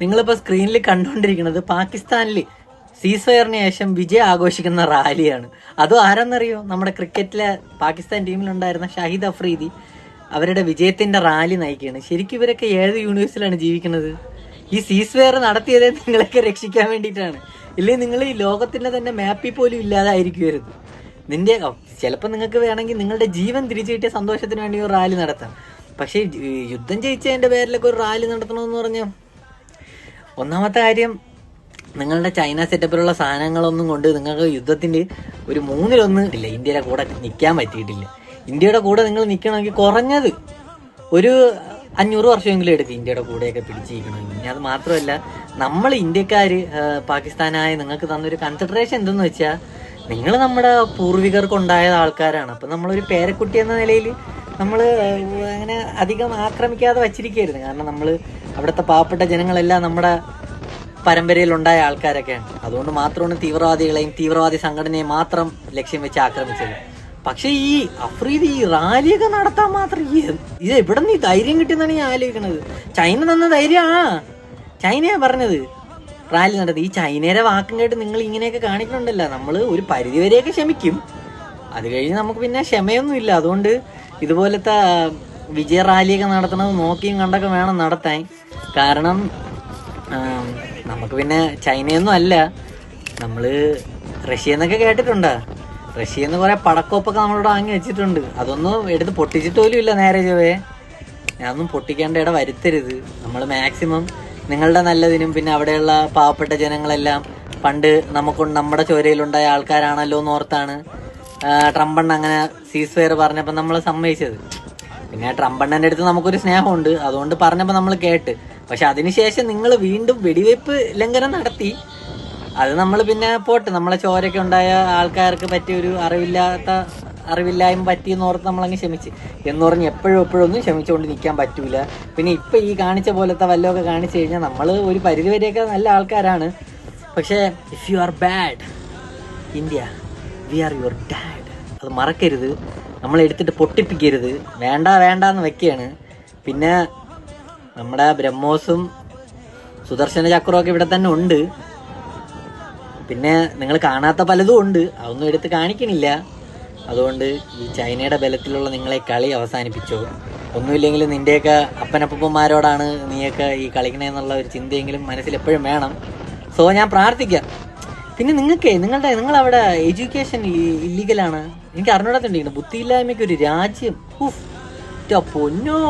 നിങ്ങളിപ്പോൾ സ്ക്രീനിൽ കണ്ടുകൊണ്ടിരിക്കുന്നത് പാകിസ്ഥാനിൽ സീസ് ഫയറിന് ശേഷം വിജയ് ആഘോഷിക്കുന്ന റാലിയാണ്. അതും ആരാന്നറിയോ? നമ്മുടെ ക്രിക്കറ്റിലെ പാകിസ്ഥാൻ ടീമിലുണ്ടായിരുന്ന ഷാഹിദ് അഫ്രീദി അവരുടെ വിജയത്തിന്റെ റാലി നയിക്കുകയാണ്. ശരിക്കും ഇവരൊക്കെ ഏത് യൂണിവേഴ്സിലാണ് ജീവിക്കുന്നത്? ഈ സീസ് ഫയർ നടത്തിയതേ നിങ്ങളൊക്കെ രക്ഷിക്കാൻ വേണ്ടിയിട്ടാണ്. ഇല്ലെങ്കിൽ നിങ്ങൾ ഈ ലോകത്തിന്റെ തന്നെ മാപ്പിൽ പോലും ഇല്ലാതായിരിക്കുമായിരുന്നു നിന്റെ ചിലപ്പോൾ നിങ്ങൾക്ക് വേണമെങ്കിൽ നിങ്ങളുടെ ജീവൻ തിരിച്ചു കിട്ടിയ സന്തോഷത്തിന് വേണ്ടി ഒരു റാലി നടത്താം. പക്ഷേ യുദ്ധം ജയിച്ചതിന്റെ പേരിലൊക്കെ ഒരു റാലി നടത്തണമെന്ന് പറഞ്ഞാൽ ഒന്നാമത്തെ കാര്യം നിങ്ങളുടെ ചൈന സെറ്റപ്പിലുള്ള സാധനങ്ങളൊന്നും കൊണ്ട് നിങ്ങൾക്ക് യുദ്ധത്തിന്റെ ഒരു മൂന്നിലൊന്ന് ഇല്ല. ഇന്ത്യയുടെ കൂടെ നിൽക്കാൻ പറ്റിയിട്ടില്ല. ഇന്ത്യയുടെ കൂടെ നിങ്ങൾ നിൽക്കണമെങ്കിൽ കുറഞ്ഞത് ഒരു അഞ്ഞൂറ് വർഷമെങ്കിലും എടുത്ത് ഇന്ത്യയുടെ കൂടെയൊക്കെ പിടിച്ചിരിക്കണമെങ്കിൽ. ഇനി അത് മാത്രമല്ല നമ്മൾ ഇന്ത്യക്കാർ പാകിസ്ഥാനായ നിങ്ങൾക്ക് തന്നൊരു കൺസിഡറേഷൻ എന്തെന്ന് വെച്ചാൽ നിങ്ങൾ നമ്മുടെ പൂർവികർക്കുണ്ടായ ആൾക്കാരാണ്. അപ്പം നമ്മളൊരു പേരക്കുട്ടി എന്ന നിലയിൽ നമ്മൾ അങ്ങനെ അധികം ആക്രമിക്കാതെ വച്ചിരിക്കുകയായിരുന്നു കാരണം നമ്മൾ അവിടുത്തെ പാവപ്പെട്ട ജനങ്ങളെല്ലാം നമ്മുടെ പരമ്പരയിൽ ഉണ്ടായ ആൾക്കാരൊക്കെയാണ്. അതുകൊണ്ട് മാത്രമാണ് തീവ്രവാദികളെയും തീവ്രവാദി സംഘടനയെ മാത്രം ലക്ഷ്യം വെച്ച് ആക്രമിച്ചത്. പക്ഷേ ഈ അഫ്രീദി ഈ റാലിയൊക്കെ നടത്താൻ മാത്രം ഈ ഇത് എവിടെ നിന്ന് ഈ ധൈര്യം കിട്ടിയെന്നാണ് ഞാൻ ആലോചിക്കണത്? ചൈന തന്ന ധൈര്യമാ ചൈനയാ പറഞ്ഞത്. റാലി നടത്തി. ഈ ചൈനയുടെ വാക്കും കേട്ട് നിങ്ങൾ ഇങ്ങനെയൊക്കെ കാണിക്കണുണ്ടല്ലോ. നമ്മൾ ഒരു പരിധിവരെയൊക്കെ ക്ഷമിക്കും. അത് കഴിഞ്ഞ് നമുക്ക് പിന്നെ ക്ഷമയൊന്നുമില്ല. അതുകൊണ്ട് ഇതുപോലത്തെ വിജയ റാലിയൊക്കെ നടത്തണത് നോക്കിയും കണ്ടൊക്കെ വേണം നടത്താൻ. കാരണം നമുക്ക് പിന്നെ ചൈനയൊന്നും അല്ല. നമ്മൾ റഷ്യ എന്നൊക്കെ കേട്ടിട്ടുണ്ട്. റഷ്യ എന്ന് കുറേ പടക്കോപ്പൊക്കെ നമ്മളോട് വാങ്ങി വെച്ചിട്ടുണ്ട്. അതൊന്നും എടുത്ത് പൊട്ടിച്ചിട്ട് പോലും ഇല്ല നേരെ ചൊവ്വേ. ഞാനൊന്നും പൊട്ടിക്കേണ്ട ഇട വരുത്തരുത്. നമ്മൾ മാക്സിമം നിങ്ങളുടെ നല്ലതിനും പിന്നെ അവിടെയുള്ള പാവപ്പെട്ട ജനങ്ങളെല്ലാം പണ്ട് നമുക്ക് നമ്മുടെ ചോരയിലുണ്ടായ ആൾക്കാരാണല്ലോ എന്ന് ഓർത്താണ്. ട്രംപണ്ണ അങ്ങനെ സീസ് ഫയർ പറഞ്ഞപ്പോൾ നമ്മൾ സമ്മതിച്ചത്. പിന്നെ ട്രംപണ്ണന്റെ അടുത്ത് നമുക്കൊരു സ്നേഹമുണ്ട്. അതുകൊണ്ട് പറഞ്ഞപ്പോൾ നമ്മൾ കേട്ട്. പക്ഷെ അതിനുശേഷം നിങ്ങൾ വീണ്ടും വെടിവെപ്പ് ലംഘനം നടത്തി. അത് നമ്മൾ പിന്നെ പോട്ട്. നമ്മളെ ചോരയ്ക്ക് ഉണ്ടായ ആൾക്കാർക്ക് പറ്റിയ ഒരു അറിവില്ലാത്ത അറിവില്ലായ്മ പറ്റിയെന്ന് ഓർത്ത് നമ്മളങ്ങ് ക്ഷമിച്ച്. എന്ന് പറഞ്ഞ് എപ്പോഴും എപ്പോഴും ഒന്നും ക്ഷമിച്ചുകൊണ്ട് നിൽക്കാൻ പറ്റൂല. പിന്നെ ഇപ്പം ഈ കാണിച്ച പോലത്തെ വല്ലതൊക്കെ കാണിച്ചു കഴിഞ്ഞാൽ നമ്മൾ ഒരു പരിധിവരെയൊക്കെ നല്ല ആൾക്കാരാണ്. പക്ഷേ if you are bad India we are your dad അത് മറക്കരുത്. നമ്മൾ എടുത്തിട്ട് പൊട്ടിപ്പിക്കരുത്. വേണ്ട വേണ്ട എന്ന് വെക്കുകയാണ്. പിന്നെ നമ്മുടെ ബ്രഹ്മോസും സുദർശന ചക്രവും ഒക്കെ ഇവിടെ തന്നെ ഉണ്ട്. പിന്നെ നിങ്ങൾ കാണാത്ത പലതും ഉണ്ട്. അതൊന്നും എടുത്ത് കാണിക്കണില്ല. അതുകൊണ്ട് ഈ ചൈനയുടെ ബലത്തിലുള്ള നിങ്ങളെ കളി അവസാനിപ്പിച്ചോ. ഒന്നുമില്ലെങ്കിൽ നിന്റെയൊക്കെ അപ്പനപ്പന്മാരോടാണ് നീയൊക്കെ ഈ കളിക്കണേന്നുള്ള ഒരു ചിന്തയെങ്കിലും മനസ്സിൽ എപ്പോഴും വേണം. സോ ഞാൻ പ്രാർത്ഥിക്കാം. പിന്നെ നിങ്ങൾക്ക് നിങ്ങളുടെ നിങ്ങൾ നിങ്ങളവിടെ എഡ്യൂക്കേഷൻ ഇല്ലീഗലാണ് എനിക്ക് അറിഞ്ഞൂടാത്തുണ്ടെങ്കിൽ ബുദ്ധിയില്ലായ്മയ്ക്ക് ഒരു രാജ്യം. ഉഫ്, പൊന്നോ.